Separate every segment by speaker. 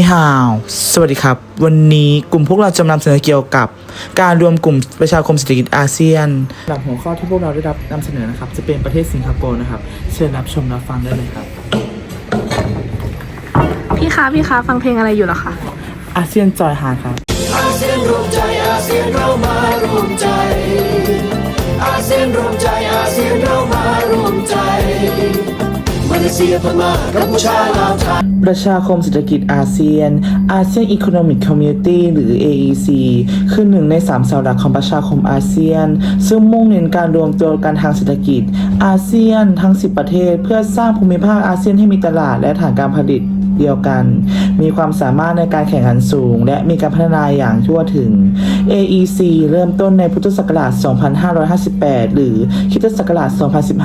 Speaker 1: นี่ฮาวสวัสดีครับ วันนี้กลุ่มพวกเราจะนำเสนอเกี่ยวกับ การรวมกลุ่มประชาคมเศรษฐกิจอาเซียนหลักหัวข้อที่พวกเราได้รับนำเสนอนะครับ จะเป็นประเทศสิงคโปร์นะครับ เชิญรับชมรับฟังได้เลยครับ
Speaker 2: พี่คะพี่คะฟังเพลงอะไรอยู่เหรอคะ
Speaker 1: อาเซียนจอยฮาร์ครับ
Speaker 3: อาเซียนรวมใจอาเซียนเรามารวมใจ อาเซียนรวมใจอาเซียนเรามารวมใจ มาเลเซียพม่ากัมพูชาลาวไทย
Speaker 1: ประชาคมเศรษฐกิจอาเซียน อาเซียนอีโคโนมิกคอมมูนิตี้หรือ AEC คือหนึ่งในสามเสาหลักของประชาคมอาเซียน ซึ่งมุ่งเน้นการรวมตัวกันทางเศรษฐกิจ อาเซียนทั้ง 10 ประเทศ เพื่อสร้างภูมิภาคอาเซียนให้มีตลาดและฐานการผลิต เดียวกัน มีความสามารถในการแข่งขันสูง และมีการพัฒนาอย่างทั่วถึง AEC เริ่มต้นในพุทธศักราช 2558 หรือคริสตศักราช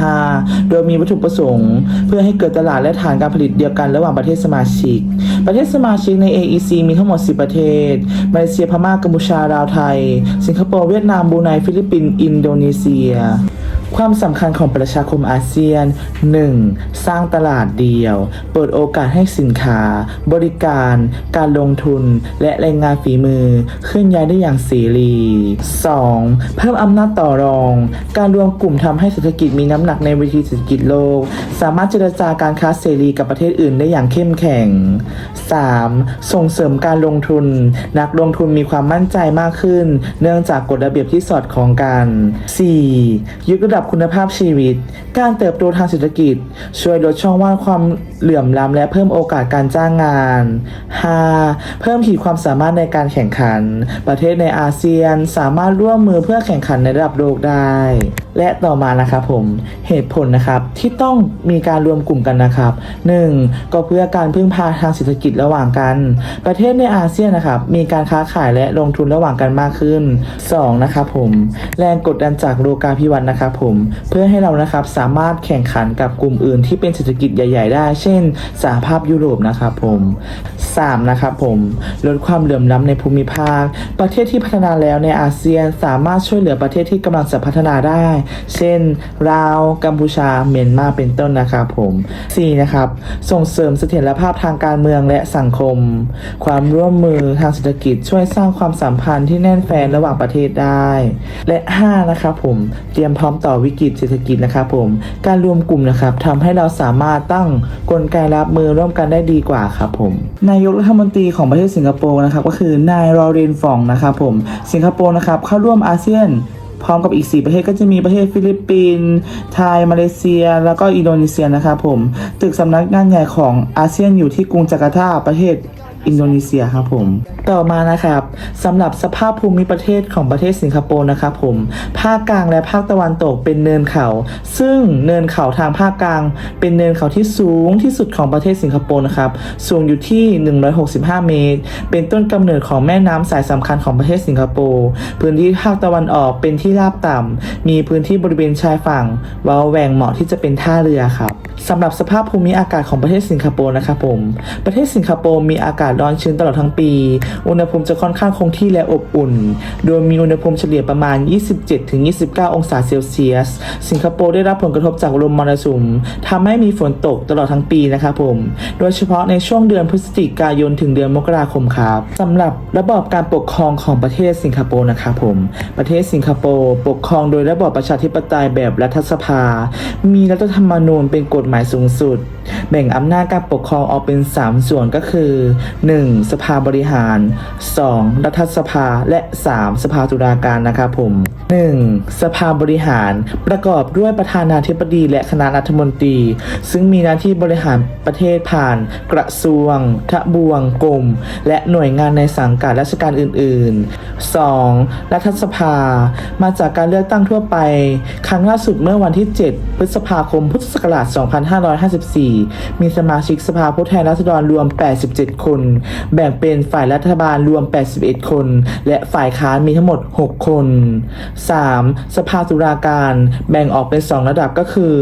Speaker 1: 2015 โดยมีวัตถุประสงค์ เพื่อให้เกิดตลาดและฐานการผลิตเดียวกันระหว่างประเทศสมาชิก ประเทศสมาชิกใน AEC มีทั้งหมด 10 ประเทศ มาเลเซีย พม่า กัมพูชา ลาว ไทย สิงคโปร์ เวียดนาม บรูไน ฟิลิปปินส์ อินโดนีเซีย ความสำคัญของประชาคมอาเซียน 1. สร้างตลาดเดียว เปิดโอกาสให้สินค้า บริการ การลงทุน และแรงงานฝีมือเคลื่อนย้ายได้อย่างเสรี 2. เพิ่มอำนาจต่อรอง การรวมกลุ่มทำให้เศรษฐกิจมีน้ำหนักในเวทีเศรษฐกิจโลก สามารถเจรจาการค้าเสรีกับประเทศอื่นได้อย่างเข้มแข็ง 3. ส่งเสริมการลงทุน นักลงทุนมีความมั่นใจมากขึ้น เนื่องจากกฎระเบียบที่สอดคล้องกัน 4. ยกระดับคุณภาพชีวิต การเติบโตทางเศรษฐกิจ ช่วยลดช่องว่างความเหลื่อมล้ำและเพิ่มโอกาสการจ้างงาน 5. เพิ่มขีดความสามารถในการแข่งขัน ประเทศในอาเซียนสามารถร่วมมือเพื่อแข่งขันในระดับโลกได้ และต่อมานะครับผมเหตุผลนะครับที่ต้องมีการรวมกลุ่มกันนะครับ 1. ก็เพื่อการพึ่งพาทางเศรษฐกิจระหว่างกัน ประเทศในอาเซียนนะครับมีการค้าขายและลงทุนระหว่างกันมากขึ้น 2. นะครับผมแรงกดดันจากโลกาภิวัตน์นะครับผมเพื่อให้เรานะครับสามารถแข่งขันกับกลุ่มอื่นที่เป็นเศรษฐกิจใหญ่ ๆ ได้ เช่นสหภาพยุโรปนะครับผม 3. นะครับผมลดความเหลื่อมล้ำในภูมิภาค ประเทศที่พัฒนาแล้วในอาเซียนสามารถช่วยเหลือประเทศที่กำลังจะพัฒนาได้ เช่นลาวกัมพูชาเมียนมาเป็นต้นนะครับผม 4. นะครับส่งเสริมเสถียรภาพทางการเมืองและสังคม ความร่วมมือทางเศรษฐกิจช่วยสร้างความสัมพันธ์ที่แน่นแฟนระหว่างประเทศได้ และ 5. นะครับผมเตรียมพร้อมต่อวิกฤตเศรษฐกิจนะครับผม การรวมกลุ่มนะครับทำให้เราสามารถตั้งกลไกรับมือร่วมกันได้ดีกว่าครับผม นายกรัฐมนตรีของประเทศสิงคโปร์นะครับก็คือนายรอเรนฟองนะครับผม สิงคโปร์นะครับเข้าร่วมอาเซียนพร้อมกับอีก 4 ประเทศก็จะมีประเทศฟิลิปปินส์ไทย มาเลเซีย แล้วก็อินโดนีเซียนะครับผม ตึกสำนักงานใหญ่ของอาเซียนอยู่ที่กรุงจาการ์ตาประเทศ อินโดนีเซียครับผม ต่อมานะครับสำหรับสภาพภูมิประเทศของประเทศสิงคโปร์นะครับผมภาคกลางและภาคตะวันตกเป็นเนินเขา ซึ่งเนินเขาทางภาคกลาง เป็นเนินเขาที่สูงที่สุดของประเทศสิงคโปร์นะครับสูงอยู่ที่ 165 เมตร เป็นต้นกำเนิดของแม่น้ำสายสำคัญของประเทศสิงคโปร์พื้นที่ภาคตะวันออกเป็นที่ราบต่ำมีพื้นที่บริเวณชายฝั่งว้าแหวงเหมาะที่จะเป็นท่าเรือครับสำหรับสภาพภูมิอากาศของประเทศสิงคโปร์นะครับผมประเทศสิงคโปร์มีอากาศร้อนชื้นตลอดทั้งปี อุณหภูมิจะค่อนข้างคงที่และอบอุ่น โดยมีอุณหภูมิเฉลี่ยประมาณ 27-29 องศาเซลเซียส สิงคโปร์ได้รับผลกระทบจากลมมรสุมทำให้มีฝนตกตลอดทั้งปีนะครับผม โดยเฉพาะในช่วงเดือนพฤศจิกายนถึงเดือนมกราคมครับสำหรับระบอบการปกครองของประเทศสิงคโปร์นะครับผม ประเทศสิงคโปร์ปกครองโดยระบอบประชาธิปไตยแบบรัฐสภา มีรัฐธรรมนูญเป็นกฎหมายสูงสุด แบ่งอำนาจการปกครองออกเป็น 3 ส่วนก็คือ 1. สภาบริหาร 2. รัฐสภาและ 3. สภาตุลาการนะครับผม 1. สภาบริหารประกอบด้วยประธานาธิบดีและคณะรัฐมนตรี ซึ่งมีหน้าที่บริหารประเทศผ่าน กระทรวง ทะบวง กรม และหน่วยงานในสังกัดราชการอื่น ๆ 2. รัฐสภา มาจากการเลือกตั้งทั่วไป ครั้งล่าสุดเมื่อวันที่ 7 พฤษภาคม พุทธศักราช 2554 มีสมาชิกสภาผู้แทนราษฎรรวม 87 คนแบ่งเป็นฝ่ายรัฐบาลรวม 81 คน และฝ่ายค้านมีทั้งหมด 6 คน 3. สภาตุลาการแบ่งออกเป็น 2 ระดับก็คือ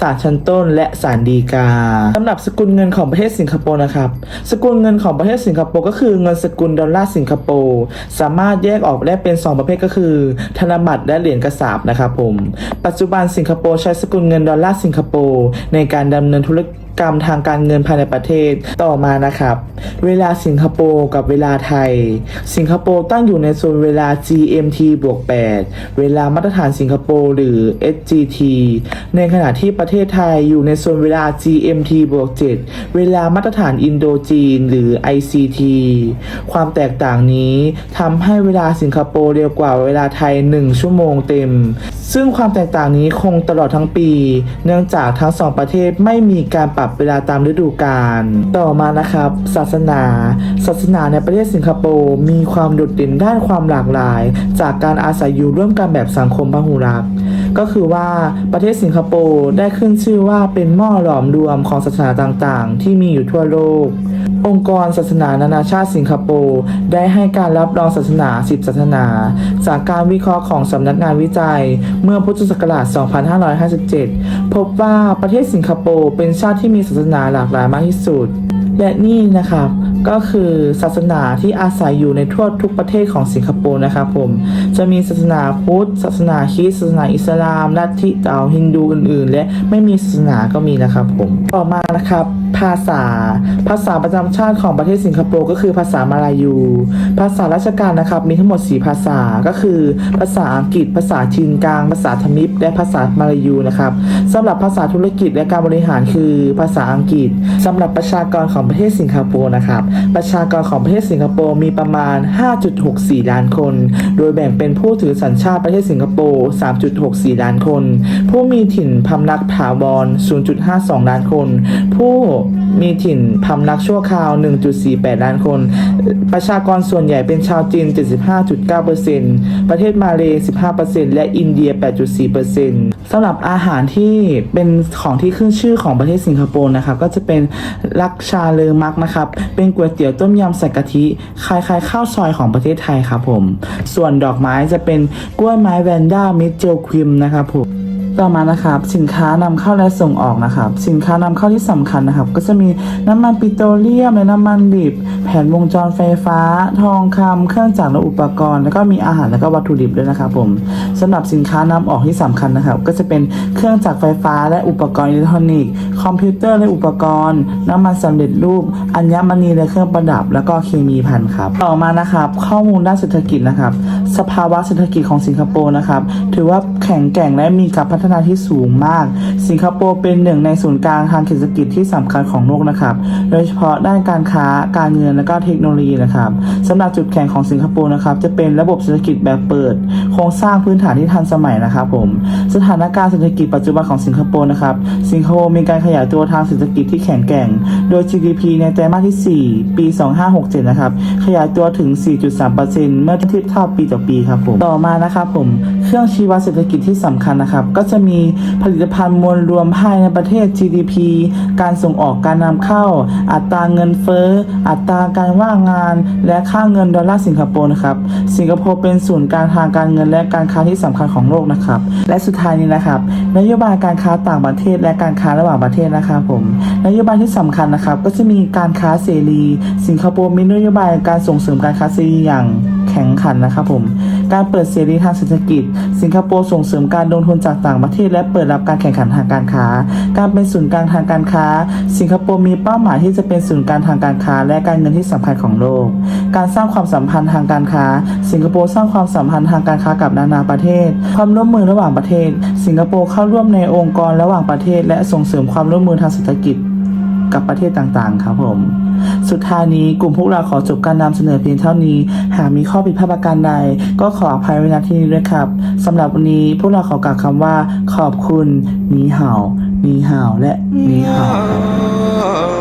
Speaker 1: ศาลชั้นต้นและศาลฎีกาสำหรับสกุลเงินของประเทศสิงคโปร์นะครับ สกุลเงินของประเทศสิงคโปร์ก็คือเงินสกุลดอลลาร์สิงคโปร์สามารถแยกออกได้เป็น 2 ประเภทก็คือ ธนบัตรและเหรียญกระสาบนะครับผม ปัจจุบันสิงคโปร์ใช้สกุลเงินดอลลาร์สิงคโปร์ในการดำเนินธุรกิจ กรรมทางการเงินภายในประเทศต่อมานะครับ เวลาสิงคโปร์กับเวลาไทย สิงคโปร์ตั้งอยู่ในโซนเวลา GMT บวก 8 เวลามาตรฐานสิงคโปร์หรือ SGT ในขณะที่ประเทศไทยอยู่ในโซนเวลา GMT บวก 7 เวลามาตรฐานอินโดจีนหรือ ICT ความแตกต่างนี้ทำให้เวลาสิงคโปร์เร็วกว่าเวลาไทย 1 ชั่วโมงเต็ม ซึ่งความแตกต่างนี้คงตลอดทั้งปี เนื่องจากทั้งสองประเทศไม่มีการปรับเวลาตามฤดูกาล ต่อมานะครับ ศาสนา ศาสนาในประเทศสิงคโปร์มีความโดดเด่นด้านความหลากหลาย จากการอาศัยอยู่ร่วมกันแบบสังคมพหุรัก ก็คือว่าประเทศสิงคโปร์ได้ขึ้นชื่อว่าเป็นหม้อหลอมรวมของศาสนาต่างๆ ที่มีอยู่ทั่วโลก องค์กรศาสนานานาชาติสิงคโปร์ได้ให้การรับรองศาสนา 10 ศาสนา จากการวิเคราะห์ของสำนักงานวิจัย เมื่อพุทธศักราช 2557 พบว่าประเทศสิงคโปร์เป็นชาติที่มีศาสนาหลากหลายมากที่สุด และนี่นะครับ ก็คือศาสนาที่อาศัยอยู่ในทั่วทุกประเทศของสิงคโปร์นะครับผม จะมีศาสนาพุทธ ศาสนาคริสต์ ศาสนาอิสลามลัทธิเตาฮินดูอื่นๆ และไม่มีศาสนาก็มีนะครับผม ต่อมานะครับ ภาษา ภาษาประจำชาติของประเทศสิงคโปร์ก็คือภาษามาลายู ภาษาราชการนะครับมีทั้งหมด 4 ภาษาก็คือ ภาษาอังกฤษ ภาษาจีนกลาง ภาษาทมิฬและภาษามาลายูนะครับสำหรับภาษาธุรกิจและการบริหารคือภาษาอังกฤษสำหรับประชากรของประเทศสิงคโปร์นะครับประชากรของประเทศสิงคโปร์มีประมาณ 5.64 ล้านคน โดยแบ่งเป็นผู้ถือสัญชาติประเทศสิงคโปร์ 3.64 ล้านคน ผู้มีถิ่นพำนักถาวร 0.52 ล้านคน ผู้มีถิ่นพำนักชั่วคราว 1.48 ล้านคน ประชากรส่วนใหญ่เป็นชาวจีน 75.9%ประเทศมาเลย์15%และอินเดีย 8.4%สำหรับอาหารที่เป็นของที่ขึ้นชื่อของประเทศสิงคโปร์นะครับก็จะเป็นลักชาเลอมักนะครับ เป็นก๋วยเตี๋ยวต้มยำใส่กะทิ คล้ายๆ ข้าวซอยของประเทศไทยครับผม ส่วนดอกไม้จะเป็นกล้วยไม้แวนด้ามิดเจลควิมนะครับผม ต่อมานะครับสินค้านำเข้าและส่งออกนะครับ สินค้านำเข้าที่สำคัญนะครับ ก็จะมีน้ำมันปิโตรเลียมและน้ำมันดิบ แผนวงจรไฟฟ้า ทองคำเครื่องจักรและอุปกรณ์ แล้วก็มีอาหารแล้วก็วัตถุดิบด้วยนะครับผมสำหรับสินค้านำออกที่สำคัญนะครับ ก็จะเป็นเครื่องจักรไฟฟ้า และอุปกรณ์อิเล็กทรอนิกส์คอมพิวเตอร์และอุปกรณ์ น้ำมันสำเร็จรูป อัญมณีและเครื่องประดับ แล้วก็เคมีภัณฑ์ครับ ต่อมานะครับ ข้อมูลด้านเศรษฐกิจนะครับ สภาวะเศรษฐกิจของสิงคโปร์นะครับ ถือว่าแข็งแกร่งและมีการพัฒนาที่สูงมาก สิงคโปร์เป็นหนึ่งในศูนย์กลางทางเศรษฐกิจที่สำคัญของโลกนะครับ โดยเฉพาะด้านการค้าการเงินและก็เทคโนโลยีนะครับสำหรับจุดแข็งของสิงคโปร์นะครับจะเป็นระบบเศรษฐกิจแบบเปิด โครงสร้างพื้นฐานที่ทันสมัยนะครับผมสถานการณ์เศรษฐกิจปัจจุบันของสิงคโปร์นะครับสิงคโปร์มีการขยายตัวทางเศรษฐกิจที่แข็งแกร่ง โดย GDP ในไตรมาสที่ 4 ปี 2567 นะครับขยายตัวถึง 4.3%เมื่อเทียบเท่าปีต่อปีครับผมต่อมานะครับผม เครื่องชี้วัดเศรษฐกิจที่สำคัญนะครับ ก็จะมีผลิตภัณฑ์มวลรวมภายในประเทศ GDP การส่งออกการนำเข้า อัตราเงินเฟ้อ อัตราการว่างงาน และค่าเงินดอลลาร์สิงคโปร์นะครับ สิงคโปร์เป็นศูนย์กลางทางการเงินและการค้าที่สำคัญของโลกนะครับ และสุดท้ายนี้นะครับ นโยบายการค้าต่างประเทศและการค้าระหว่างประเทศนะครับผมนโยบายที่สำคัญนะครับ ก็จะมีการค้าเสรี สิงคโปร์มีนโยบายการส่งเสริมการค้าเสรีอย่าง แข็งขันนะครับผม การเปิดเสรีทางเศรษฐกิจ สิงคโปร์ส่งเสริมการลงทุนจากต่างประเทศ และเปิดรับการแข่งขันทางการค้า การเป็นศูนย์กลางทางการค้า สิงคโปร์มีเป้าหมายที่จะเป็นศูนย์กลางทางการค้า และการเงินที่สำคัญของโลก การสร้างความสัมพันธ์ทางการค้า สิงคโปร์สร้างความสัมพันธ์ทางการค้ากับนานาประเทศ ความร่วมมือระหว่างประเทศ สิงคโปร์เข้าร่วมในองค์กรระหว่างประเทศ และส่งเสริมความร่วมมือทางเศรษฐกิจกับประเทศต่างๆ ครับผม สุดท้ายนี้กลุ่มพวกเราขอจบการนำเสนอเพียงเท่านี้ หากมีข้อผิดพลาดประการใด ก็ขออภัยไว้ณที่นี้ด้วยครับสำหรับวันนี้พวกเราขอกล่าวคำว่า ขอบคุณนีเห่านีเห่าและนีเห่า